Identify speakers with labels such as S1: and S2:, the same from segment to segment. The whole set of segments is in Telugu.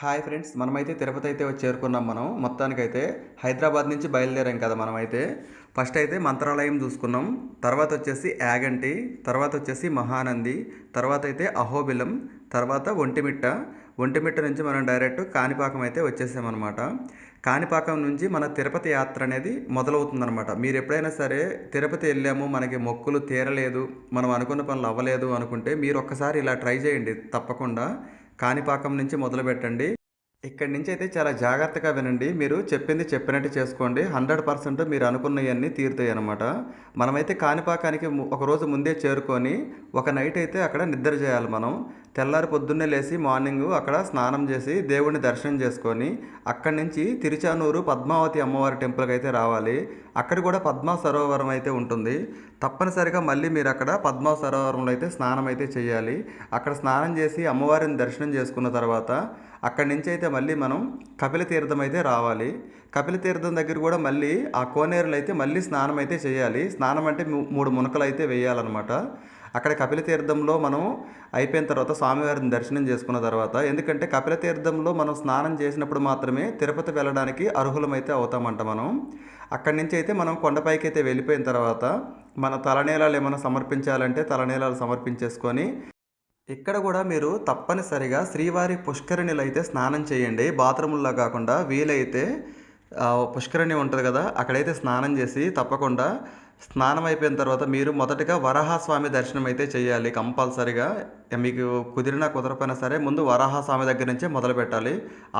S1: హాయ్ ఫ్రెండ్స్ మనమైతే తిరుపతి అయితే చేరుకున్నాం మనం. మొత్తానికైతే హైదరాబాద్ నుంచి బయలుదేరాం కదా మనమైతే. ఫస్ట్ అయితే మంత్రాలయం చూసుకున్నాం. తర్వాత వచ్చేసి యాగంటి తర్వాత వచ్చేసి మహానంది తర్వాత అయితే అహోబిలం తర్వాత ఒంటిమిట్ట. ఒంటిమిట్ట నుంచి మనం డైరెక్ట్ కాణిపాకం అయితే వచ్చేసామన్నమాట కాణిపాకం నుంచి మన తిరుపతి యాత్ర అనేది మొదలవుతుందన్నమాట. మీరు ఎప్పుడైనా సరే తిరుపతి వెళ్ళాము మనకి మొక్కులు తీరలేదు మనం అనుకున్న పనులు అవ్వలేదు అనుకుంటే మీరు ఒక్కసారి ఇలా ట్రై చేయండి తప్పకుండా. కాణిపాకం నుంచి మొదలు పెట్టండి ఇక్కడి నుంచి అయితే చాలా జాగ్రత్తగా వినండి. మీరు చెప్పింది చెప్పినట్టు చేసుకోండి. హండ్రెడ్ పర్సెంట్ మీరు అనుకున్నవన్నీ తీరుతాయి అనమాట మనమైతే కాణిపాకానికి ఒకరోజు ఒక రోజు ముందే చేరుకొని ఒక నైట్ అయితే అక్కడ నిద్ర చేయాలి మనం. తెల్లారి పొద్దున్నే లేచి మార్నింగ్ అక్కడ స్నానం చేసి దేవుడిని దర్శనం చేసుకొని అక్కడి నుంచి తిరుచానూరు పద్మావతి అమ్మవారి టెంపుల్కి అయితే రావాలి. అక్కడ కూడా పద్మా సరోవరం అయితే ఉంటుంది. తప్పనిసరిగా మళ్ళీ మీరు అక్కడ పద్మా సరోవరంలో అయితే స్నానం అయితే చేయాలి. అక్కడ స్నానం చేసి అమ్మవారిని దర్శనం చేసుకున్న తర్వాత అక్కడి నుంచి అయితే మళ్ళీ మనం కపిల తీర్థం అయితే రావాలి. కపిల తీర్థం దగ్గర కూడా మళ్ళీ ఆ కోనేరులో అయితే మళ్ళీ స్నానం అయితే చేయాలి. స్నానం అంటే మూడు మునకలు అయితే వేయాలన్నమాట. అక్కడ కపిల తీర్థంలో మనం అయిపోయిన తర్వాత స్వామివారిని దర్శనం చేసుకున్న తర్వాత ఎందుకంటే కపిల తీర్థంలో మనం స్నానం చేసినప్పుడు మాత్రమే తిరుపతి వెళ్ళడానికి అర్హులమైతే అవుతామంట మనం. అక్కడి నుంచి అయితే మనం కొండపైకి అయితే వెళ్ళిపోయిన తర్వాత మన తలనీలాలు ఏమైనా సమర్పించాలంటే తలనీలాలు సమర్పించేసుకొని ఇక్కడ కూడా మీరు తప్పనిసరిగా శ్రీవారి పుష్కరిణిలో అయితే స్నానం చేయండి. బాత్రూముల్లో కాకుండా వీలైతే పుష్కరిణి ఉంటుంది కదా అక్కడైతే స్నానం చేసి తప్పకుండా స్నానం అయిపోయిన తర్వాత మీరు మొదటగా వరాహస్వామి దర్శనం అయితే చేయాలి కంపల్సరిగా. మీకు కుదిరినా కుదరపోయినా సరే ముందు వరాహస్వామి దగ్గర నుంచే మొదలు పెట్టాలి.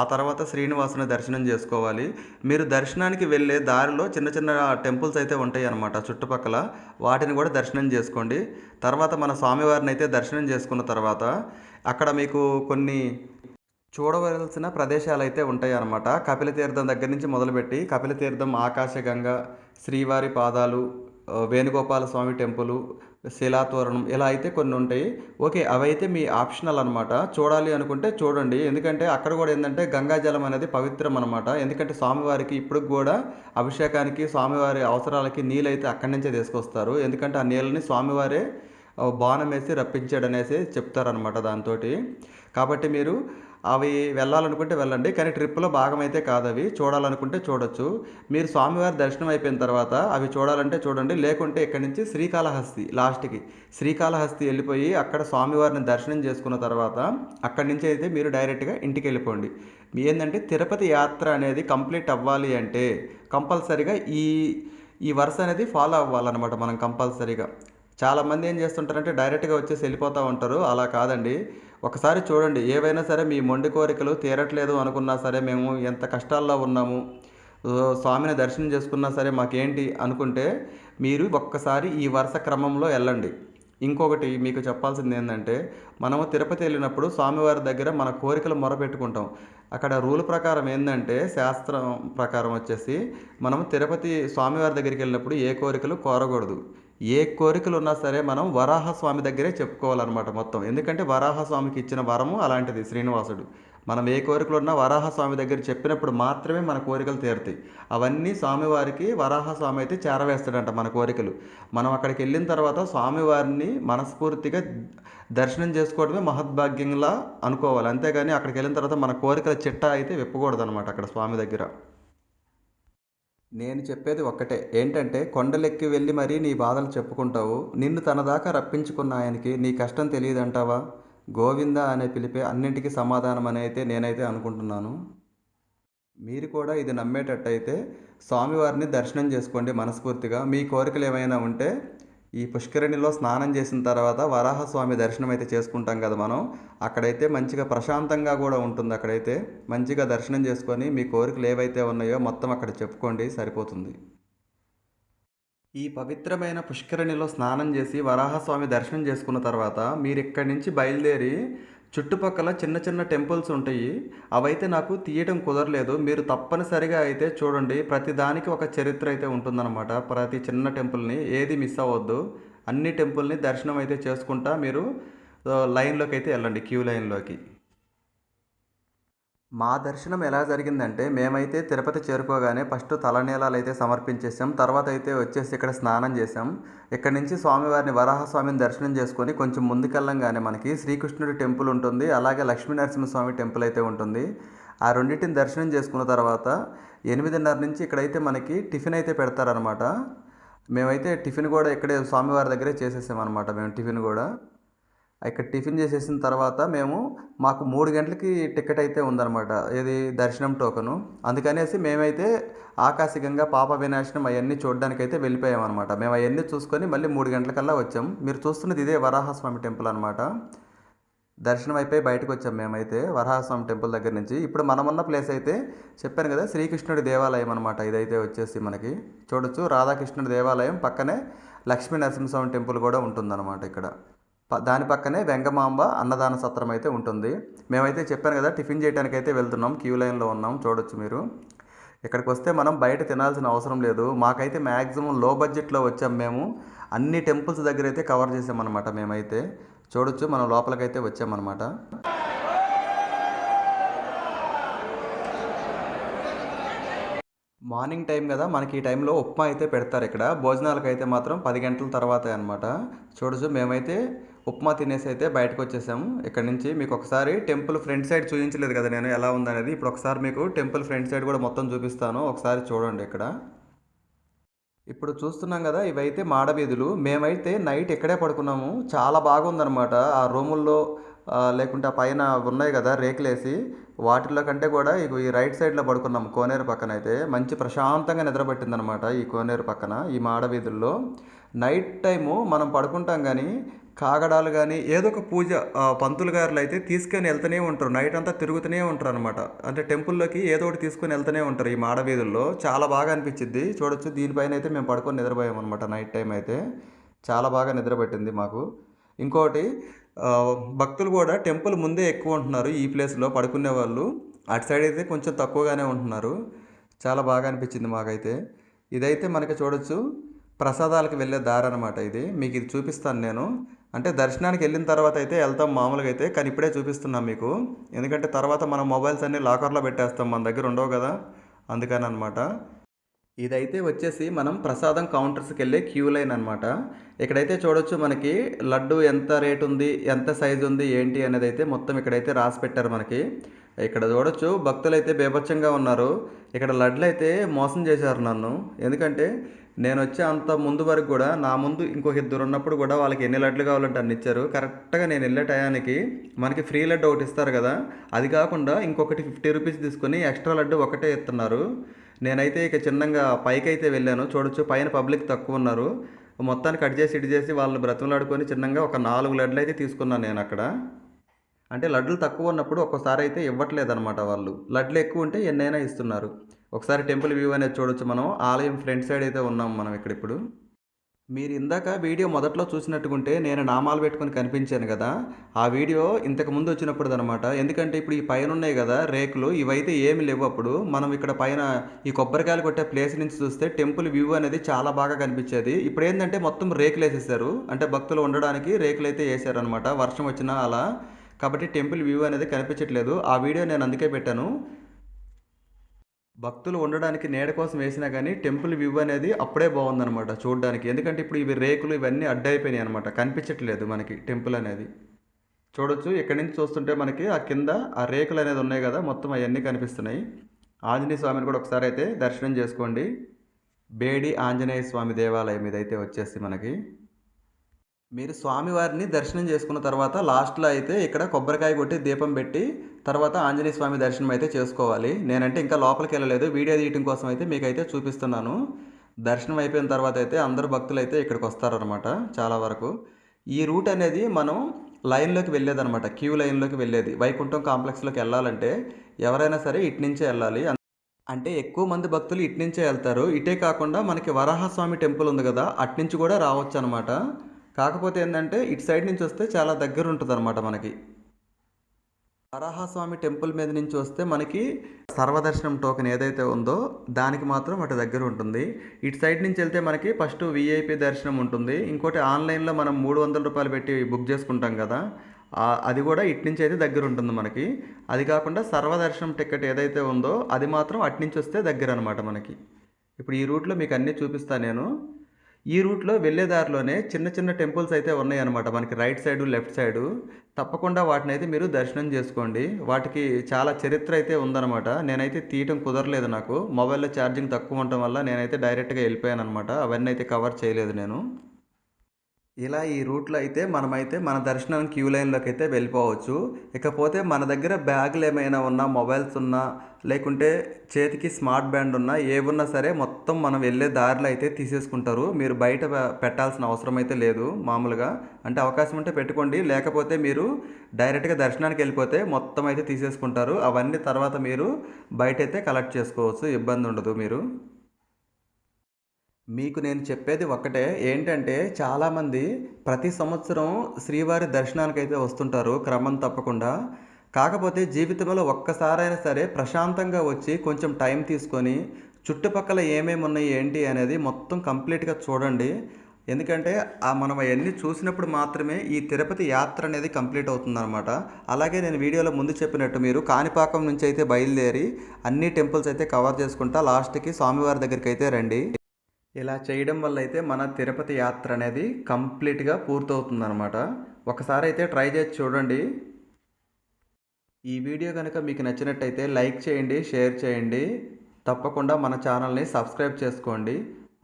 S1: ఆ తర్వాత శ్రీనివాసుని దర్శనం చేసుకోవాలి. మీరు దర్శనానికి వెళ్ళే దారిలో చిన్న చిన్న టెంపుల్స్ అయితే ఉంటాయి అన్నమాట చుట్టుపక్కల. వాటిని కూడా దర్శనం చేసుకోండి. తర్వాత మన స్వామివారిని అయితే దర్శనం చేసుకున్న తర్వాత అక్కడ మీకు కొన్ని చూడవలసిన ప్రదేశాలు అయితే ఉంటాయి అన్నమాట. కపిలతీర్థం దగ్గర నుంచి మొదలుపెట్టి కపిలతీర్థం ఆకాశగంగా శ్రీవారి పాదాలు వేణుగోపాల స్వామి టెంపుల్ శిలాతోరణం ఇలా అయితే కొన్ని ఉంటాయి. ఓకే అవైతే మీ ఆప్షనల్ అనమాట చూడాలి అనుకుంటే చూడండి. ఎందుకంటే అక్కడ కూడా ఏంటంటే గంగాజలం అనేది పవిత్రం అనమాట ఎందుకంటే స్వామివారికి ఇప్పుడు కూడా అభిషేకానికి స్వామివారి అవసరాలకి నీళ్ళు అయితే అక్కడి నుంచే తీసుకొస్తారు. ఎందుకంటే ఆ నీళ్ళని స్వామివారే బాణం వేసి రప్పించాడనేసి చెప్తారనమాట దాంతో కాబట్టి మీరు అవి వెళ్ళాలనుకుంటే వెళ్ళండి కానీ ట్రిప్లో భాగం అయితే కాదు అవి. చూడాలనుకుంటే చూడొచ్చు. మీరు స్వామివారి దర్శనం అయిపోయిన తర్వాత అవి చూడాలంటే చూడండి లేకుంటే ఇక్కడి నుంచి శ్రీకాళహస్తి లాస్ట్కి శ్రీకాళహస్తి వెళ్ళిపోయి అక్కడ స్వామివారిని దర్శనం చేసుకున్న తర్వాత అక్కడి నుంచి అయితే మీరు డైరెక్ట్గా ఇంటికి వెళ్ళిపోండి. ఏంటంటే తిరుపతి యాత్ర అనేది కంప్లీట్ అవ్వాలి అంటే కంపల్సరీగా ఈ ఈ వరుస అనేది ఫాలో అవ్వాలన్నమాట మనం కంపల్సరీగా. చాలామంది ఏం చేస్తుంటారంటే డైరెక్ట్గా వచ్చేసి వెళ్ళిపోతూ ఉంటారు. అలా కాదండి. ఒకసారి చూడండి. ఏవైనా సరే మీ మొండి కోరికలు తీరట్లేదు అనుకున్నా సరే మేము ఎంత కష్టాల్లో ఉన్నాము స్వామిని దర్శనం చేసుకున్నా సరే మాకేంటి అనుకుంటే మీరు ఒక్కసారి ఈ వరుస క్రమంలో వెళ్ళండి. ఇంకొకటి మీకు చెప్పాల్సింది ఏంటంటే మనము తిరుపతి వెళ్ళినప్పుడు స్వామివారి దగ్గర మన కోరికలు మొరపెట్టుకుంటాం. అక్కడ రూల్ ప్రకారం ఏంటంటే శాస్త్రం ప్రకారం వచ్చేసి మనం తిరుపతి స్వామివారి దగ్గరికి వెళ్ళినప్పుడు ఏ కోరికలు కోరకూడదు. ఏ కోరికలు ఉన్నా సరే మనం వరాహ స్వామి దగ్గరే చెప్పుకోవాలన్నమాట మొత్తం. ఎందుకంటే వరాహ స్వామికి ఇచ్చిన వరము అలాంటిది శ్రీనివాసుడు. మనం ఏ కోరికలు ఉన్నా వరాహ స్వామి దగ్గర చెప్పినప్పుడు మాత్రమే మన కోరికలు తీరుతాయి. అవన్నీ స్వామివారికి వరాహ స్వామి అయితే చేరవేస్తాడంట మన కోరికలు. మనం అక్కడికి వెళ్ళిన తర్వాత స్వామివారిని మనస్ఫూర్తిగా దర్శనం చేసుకోవడమే మహద్భాగ్యంలా అనుకోవాలి. అంతేగాని అక్కడికి వెళ్ళిన తర్వాత మన కోరికల చిట్టా అయితే విప్పకూడదు అనమాట అక్కడ స్వామి దగ్గర. నేను చెప్పేది ఒక్కటే. ఏంటంటే కొండలెక్కి వెళ్ళి మరీ నీ బాధలు చెప్పుకుంటావు. నిన్ను తన దాకా రప్పించుకున్న ఆయనకి నీ కష్టం తెలియదంటావా? గోవింద అనే పిలిపే అన్నింటికీ సమాధానం అని అయితే నేనైతే అనుకుంటున్నాను. మీరు కూడా ఇది నమ్మేటట్టయితే స్వామివారిని దర్శనం చేసుకోండి మనస్ఫూర్తిగా. మీ కోరికలు ఏమైనా ఉంటే ఈ పుష్కరిణిలో స్నానం చేసిన తర్వాత వరాహస్వామి దర్శనం అయితే చేసుకుంటాం కదా మనం. అక్కడైతే మంచిగా ప్రశాంతంగా కూడా ఉంటుంది అక్కడైతే. మంచిగా దర్శనం చేసుకొని మీ కోరికలు ఏవైతే ఉన్నాయో మొత్తం అక్కడ చెప్పుకోండి సరిపోతుంది. ఈ పవిత్రమైన పుష్కరిణిలో స్నానం చేసి వరాహస్వామి దర్శనం చేసుకున్న తర్వాత మీరు ఇక్కడి నుంచి బయలుదేరి చుట్టుపక్కల చిన్న చిన్న టెంపుల్స్ ఉంటాయి. అవైతే నాకు తీయడం కుదరలేదు. మీరు తప్పనిసరిగా అయితే చూడండి. ప్రతి దానికి ఒక చరిత్ర అయితే ఉంటుందన్నమాట. ప్రతి చిన్న టెంపుల్ని ఏది మిస్ అవ్వద్దు. అన్ని టెంపుల్ని దర్శనం అయితే చేసుకుంటా మీరు లైన్లోకి అయితే వెళ్ళండి. క్యూ లైన్లోకి. మా దర్శనం ఎలా జరిగిందంటే మేమైతే తిరుపతి చేరుకోగానే ఫస్ట్ తలనీలాలు అయితే సమర్పించేసాం. తర్వాత అయితే వచ్చేసి ఇక్కడ స్నానం చేసాం. ఇక్కడ నుంచి స్వామివారిని వరాహస్వామిని దర్శనం చేసుకొని కొంచెం ముందుకెళ్ళంగానే మనకి శ్రీకృష్ణుడి టెంపుల్ ఉంటుంది. అలాగే లక్ష్మీనరసింహస్వామి టెంపుల్ అయితే ఉంటుంది. ఆ రెండింటిని దర్శనం చేసుకున్న తర్వాత ఎనిమిదిన్నర నుంచి ఇక్కడైతే మనకి టిఫిన్ అయితే పెడతారనమాట మేమైతే టిఫిన్ కూడా ఇక్కడే స్వామివారి దగ్గరే చేసేసాం అనమాట మేము టిఫిన్ కూడా. ఇక్కడ టిఫిన్ చేసేసిన తర్వాత మేము మాకు మూడు గంటలకి టికెట్ అయితే ఉందన్నమాట. ఇది దర్శనం టోకను. అందుకనేసి మేమైతే ఆకాశికంగా పాప వినాశనం అవన్నీ చూడడానికి అయితే వెళ్ళిపోయామన్నమాట. మేము అవన్నీ చూసుకొని మళ్ళీ మూడు గంటలకల్లా వచ్చాం. మీరు చూస్తున్నది ఇదే వరాహస్వామి టెంపుల్ అనమాట దర్శనం అయిపోయి బయటకు వచ్చాం మేమైతే వరహాస్వామి టెంపుల్ దగ్గర నుంచి. ఇప్పుడు మనమున్న ప్లేస్ అయితే చెప్పాను కదా శ్రీకృష్ణుడి దేవాలయం అనమాట ఇదైతే వచ్చేసి మనకి. చూడొచ్చు రాధాకృష్ణుడి దేవాలయం పక్కనే లక్ష్మీ నరసింహస్వామి టెంపుల్ కూడా ఉంటుందన్నమాట ఇక్కడ. దాని పక్కనే వెంగమాంబ అన్నదాన సత్రం అయితే ఉంటుంది. మేమైతే చెప్పాను కదా టిఫిన్ చేయడానికి అయితే వెళ్తున్నాం క్యూ లైన్లో ఉన్నాం చూడొచ్చు మీరు. ఇక్కడికి వస్తే మనం బయట తినాల్సిన అవసరం లేదు. మాకైతే మ్యాక్సిమం లో బడ్జెట్లో వచ్చాం మేము. అన్ని టెంపుల్స్ దగ్గర అయితే కవర్ చేసామన్నమాట మేమైతే. చూడొచ్చు మనం లోపలికైతే వచ్చామన్నమాట. మార్నింగ్ టైం కదా మనకి ఈ టైంలో ఉప్మా అయితే పెడతారు ఇక్కడ. భోజనాలకు అయితే మాత్రం పది గంటల తర్వాత అనమాట చూడొచ్చు మేమైతే ఉప్మా తినేసి అయితే బయటకు వచ్చేసాము. ఇక్కడ నుంచి మీకు ఒకసారి టెంపుల్ ఫ్రంట్ సైడ్ చూపించలేదు కదా నేను ఎలా ఉందనేది. ఇప్పుడు ఒకసారి మీకు టెంపుల్ ఫ్రంట్ సైడ్ కూడా మొత్తం చూపిస్తాను. ఒకసారి చూడండి ఇక్కడ. ఇప్పుడు చూస్తున్నాం కదా ఇవైతే మాడవీధులు. మేమైతే నైట్ ఇక్కడే పడుకున్నాము. చాలా బాగుందనమాట ఆ రూముల్లో లేకుంటే ఆ పైన ఉన్నాయి కదా రేకులేసి వాటిల్లో కంటే కూడా ఇగో ఈ రైట్ సైడ్లో పడుకున్నాం కోనేరు పక్కన అయితే. మంచి ప్రశాంతంగా నిద్రపట్టిందనమాట ఈ కోనేరు పక్కన ఈ మాడవీధుల్లో. నైట్ టైము మనం పడుకుంటాం కానీ కాగడాలు కానీ ఏదో ఒక పూజ పంతులు గారులు అయితే తీసుకొని వెళ్తూనే ఉంటారు. నైట్ అంతా తిరుగుతూనే ఉంటారు అనమాట అంటే టెంపుల్లోకి ఏదో ఒకటి తీసుకొని వెళ్తూనే ఉంటారు ఈ మాడవీధుల్లో చాలా బాగా అనిపించింది చూడొచ్చు దీనిపైన అయితే మేము పడుకొని నిద్రపోయాం అనమాట నైట్ టైం అయితే. చాలా బాగా నిద్రపెట్టింది మాకు. ఇంకోటి భక్తులు కూడా టెంపుల్ ముందే ఎక్కువ ఉంటున్నారు ఈ ప్లేస్లో పడుకునే వాళ్ళు. అటు సైడ్ అయితే కొంచెం తక్కువగానే ఉంటున్నారు. చాలా బాగా అనిపించింది మాకైతే. ఇదైతే మనకి చూడొచ్చు. ప్రసాదాలకు వెళ్ళే దారి అనమాట ఇది. మీకు ఇది చూపిస్తాను నేను. అంటే దర్శనానికి వెళ్ళిన తర్వాత అయితే వెళ్తాం మామూలుగా అయితే కానీ ఇప్పుడే చూపిస్తున్నాం మీకు. ఎందుకంటే తర్వాత మనం మొబైల్స్ అన్నీ లాకర్లో పెట్టేస్తాం మన దగ్గర ఉండవు కదా. అందుకని అనమాట ఇదైతే వచ్చేసి మనం ప్రసాదం కౌంటర్స్కి వెళ్ళే క్యూ లైన్ అనమాట ఇక్కడైతే చూడొచ్చు మనకి లడ్డు ఎంత రేట్ ఉంది ఎంత సైజు ఉంది ఏంటి అనేది అయితే మొత్తం ఇక్కడైతే రాసి పెట్టారు మనకి. ఇక్కడ చూడొచ్చు భక్తులు అయితే బేభత్సంగా ఉన్నారు. ఇక్కడ లడ్లు అయితే మోసం చేశారు నన్ను. ఎందుకంటే నేను వచ్చే అంత ముందు వరకు కూడా నా ముందు ఇంకొక ఇద్దరు ఉన్నప్పుడు కూడా వాళ్ళకి ఎన్ని లడ్లు కావాలంటే అన్ని ఇచ్చారు. కరెక్ట్గా నేను వెళ్ళే టయానికి మనకి ఫ్రీ లడ్డు ఒకటి ఇస్తారు కదా అది కాకుండా ఇంకొకటి ఫిఫ్టీ రూపీస్ తీసుకొని ఎక్స్ట్రా లడ్డు ఒకటే ఇస్తున్నారు. నేనైతే ఇక చిన్నగా పైకి అయితే వెళ్ళాను. చూడొచ్చు పైన పబ్లిక్ తక్కువ ఉన్నారు. మొత్తాన్ని కట్ చేసి ఇటు చేసి వాళ్ళని బ్రతులాడుకొని చిన్నగా ఒక నాలుగు లడ్లు అయితే తీసుకున్నాను నేను అక్కడ. అంటే లడ్లు తక్కువ ఉన్నప్పుడు ఒక్కోసారి అయితే ఇవ్వట్లేదు అనమాట వాళ్ళు. లడ్లు ఎక్కువ ఉంటే ఎన్నైనా ఇస్తున్నారు. ఒకసారి టెంపుల్ వ్యూ అనేది చూడొచ్చు మనం. ఆలయం ఫ్రంట్ సైడ్ అయితే ఉన్నాం మనం ఇక్కడ ఇప్పుడు మీరు ఇందాక వీడియో మొదట్లో చూసినట్టుకుంటే నేను నామాలు పెట్టుకొని కనిపించాను కదా. ఆ వీడియో ఇంతకు ముందు వచ్చినప్పుడు అనమాట ఎందుకంటే ఇప్పుడు ఈ పైన ఉన్నాయి కదా రేకులు ఇవైతే ఏమి లేవు అప్పుడు. మనం ఇక్కడ పైన ఈ కొబ్బరికాయలు కొట్టే ప్లేస్ నుంచి చూస్తే టెంపుల్ వ్యూ అనేది చాలా బాగా కనిపించేది. ఇప్పుడు ఏంటంటే మొత్తం రేకులు వేసేసారు. అంటే భక్తులు ఉండడానికి రేకులు అయితే వేసారనమాట. వర్షం వచ్చినా అలా. కాబట్టి టెంపుల్ వ్యూ అనేది కనిపించట్లేదు. ఆ వీడియో నేను అందుకే పెట్టాను. భక్తులు ఉండడానికి నీడ కోసం వేసినా కానీ టెంపుల్ వ్యూ అనేది అప్పుడే బాగుందనమాట చూడడానికి. ఎందుకంటే ఇప్పుడు ఇవి రేకులు ఇవన్నీ అడ్డైపోయినాయి అనమాట కనిపించట్లేదు మనకి టెంపుల్ అనేది. చూడొచ్చు ఇక్కడి నుంచి చూస్తుంటే మనకి ఆ కింద ఆ రేకులు అనేది ఉన్నాయి కదా మొత్తం అవన్నీ కనిపిస్తున్నాయి. ఆంజనేయ స్వామిని కూడా ఒకసారి అయితే దర్శనం చేసుకోండి. బేడి ఆంజనేయ స్వామి దేవాలయం ఇదైతే వచ్చేసి మనకి. మీరు స్వామివారిని దర్శనం చేసుకున్న తర్వాత లాస్ట్లో అయితే ఇక్కడ కొబ్బరికాయ కొట్టి దీపం పెట్టి తర్వాత ఆంజనేయ స్వామి దర్శనం అయితే చేసుకోవాలి. నేనంటే ఇంకా లోపలికి వెళ్ళలేదు. వీడియో తీయటం కోసం అయితే మీకైతే చూపిస్తున్నాను. దర్శనం అయిపోయిన తర్వాత అయితే అందరు భక్తులు అయితే ఇక్కడికి వస్తారనమాట చాలా వరకు. ఈ రూట్ అనేది మనం లైన్లోకి వెళ్ళేదన్నమాట. క్యూ లైన్లోకి వెళ్ళేది. వైకుంఠం కాంప్లెక్స్లోకి వెళ్ళాలంటే ఎవరైనా సరే ఇటు నుంచే వెళ్ళాలి. అంటే ఎక్కువ మంది భక్తులు ఇటు నుంచే వెళ్తారు. ఇటే కాకుండా మనకి వరాహస్వామి టెంపుల్ ఉంది కదా అటు నుంచి కూడా రావచ్చు అనమాట కాకపోతే ఏంటంటే ఇటు సైడ్ నుంచి వస్తే చాలా దగ్గర ఉంటుంది అనమాట మనకి. వరాహస్వామి టెంపుల్ మీద నుంచి వస్తే మనకి సర్వదర్శనం టోకెన్ ఏదైతే ఉందో దానికి మాత్రం అటు దగ్గర ఉంటుంది. ఇటు సైడ్ నుంచి వెళ్తే మనకి ఫస్ట్ విఐపి దర్శనం ఉంటుంది. ఇంకోటి ఆన్లైన్లో మనం మూడు వందల రూపాయలు పెట్టి బుక్ చేసుకుంటాం కదా అది కూడా ఇటు నుంచి అయితే దగ్గర ఉంటుంది మనకి. అది కాకుండా సర్వదర్శనం టికెట్ ఏదైతే ఉందో అది మాత్రం అటు నుంచి వస్తే దగ్గర అనమాట మనకి. ఇప్పుడు ఈ రూట్లో మీకు అన్నీ చూపిస్తాను నేను. ఈ రూట్లో వెళ్ళే దారిలోనే చిన్న చిన్న టెంపుల్స్ అయితే ఉన్నాయన్నమాట. మనకి రైట్ సైడు లెఫ్ట్ సైడు. తప్పకుండా వాటిని అయితే మీరు దర్శనం చేసుకోండి. వాటికి చాలా చరిత్ర అయితే ఉందన్నమాట. నేనైతే తీయటం కుదరలేదు నాకు. మొబైల్లో ఛార్జింగ్ తక్కువ ఉండటం వల్ల నేనైతే డైరెక్ట్గా వెళ్ళిపోయాను అనమాట అవన్నీ అయితే కవర్ చేయలేదు నేను. ఇలా ఈ రూట్లో అయితే మనమైతే మన దర్శనం క్యూ లైన్లోకి అయితే వెళ్ళిపోవచ్చు. ఇకపోతే మన దగ్గర బ్యాగులు ఏమైనా ఉన్నా మొబైల్స్ ఉన్నా లేకుంటే చేతికి స్మార్ట్ బ్యాండ్ ఉన్నా ఏమున్నా సరే మొత్తం మనం వెళ్ళే దారిలో అయితే తీసేసుకుంటారు. మీరు బయట పెట్టాల్సిన అవసరం అయితే లేదు మామూలుగా. అంటే అవకాశం ఉంటే పెట్టుకోండి. లేకపోతే మీరు డైరెక్ట్గా దర్శనానికి వెళ్ళిపోతే మొత్తం అయితే తీసేసుకుంటారు. అవన్నీ తర్వాత మీరు బయట అయితే కలెక్ట్ చేసుకోవచ్చు. ఇబ్బంది ఉండదు మీరు. మీకు నేను చెప్పేది ఒక్కటే. ఏంటంటే చాలామంది ప్రతి సంవత్సరం శ్రీవారి దర్శనానికి అయితే వస్తుంటారు క్రమం తప్పకుండా. కాకపోతే జీవితంలో ఒక్కసారైనా సరే ప్రశాంతంగా వచ్చి కొంచెం టైం తీసుకొని చుట్టుపక్కల ఏమేమి ఉన్నాయి ఏంటి అనేది మొత్తం కంప్లీట్గా చూడండి. ఎందుకంటే ఆ మనం అవన్నీ చూసినప్పుడు మాత్రమే ఈ తిరుపతి యాత్ర అనేది కంప్లీట్ అవుతుందన్నమాట. అలాగే నేను వీడియోలో ముందు చెప్పినట్టు మీరు కాణిపాకం నుంచి అయితే బయలుదేరి అన్ని టెంపుల్స్ అయితే కవర్ చేసుకుంటా లాస్ట్కి స్వామివారి దగ్గరికి అయితే రండి. ఇలా చేయడం వల్ల అయితే మన తిరుపతి యాత్ర అనేది కంప్లీట్గా పూర్తవుతుందనమాట ఒకసారి అయితే ట్రై చేసి చూడండి. ఈ వీడియో కనుక మీకు నచ్చినట్టయితే లైక్ చేయండి షేర్ చేయండి. తప్పకుండా మన ఛానల్ని సబ్స్క్రైబ్ చేసుకోండి.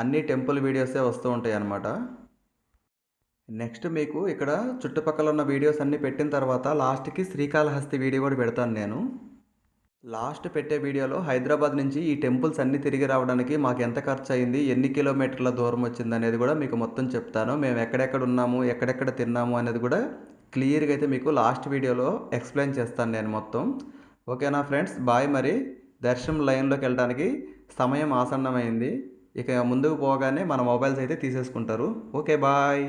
S1: అన్ని టెంపుల్ వీడియోసే వస్తూ ఉంటాయి అన్నమాట నెక్స్ట్ మీకు ఇక్కడ చుట్టుపక్కల ఉన్న వీడియోస్ అన్నీ పెట్టిన తర్వాత లాస్ట్కి శ్రీకాళహస్తి వీడియో కూడా పెడతాను నేను. లాస్ట్ పెట్టే వీడియోలో హైదరాబాద్ నుంచి ఈ టెంపుల్స్ అన్నీ తిరిగి రావడానికి మాకు ఎంత ఖర్చు అయింది ఎన్ని కిలోమీటర్ల దూరం వచ్చింది అనేది కూడా మీకు మొత్తం చెప్తాను. మేము ఎక్కడెక్కడ ఉన్నాము ఎక్కడెక్కడ తిన్నాము అనేది కూడా క్లియర్గా అయితే మీకు లాస్ట్ వీడియోలో ఎక్స్ప్లెయిన్ చేస్తాను నేను మొత్తం. ఓకేనా ఫ్రెండ్స్? బాయ్ మరి. దర్శనం లైన్లోకి వెళ్ళడానికి సమయం ఆసన్నమైంది. ఇక ముందుకు పోగానే మన మొబైల్స్ అయితే తీసేసుకుంటారు. Okay bye.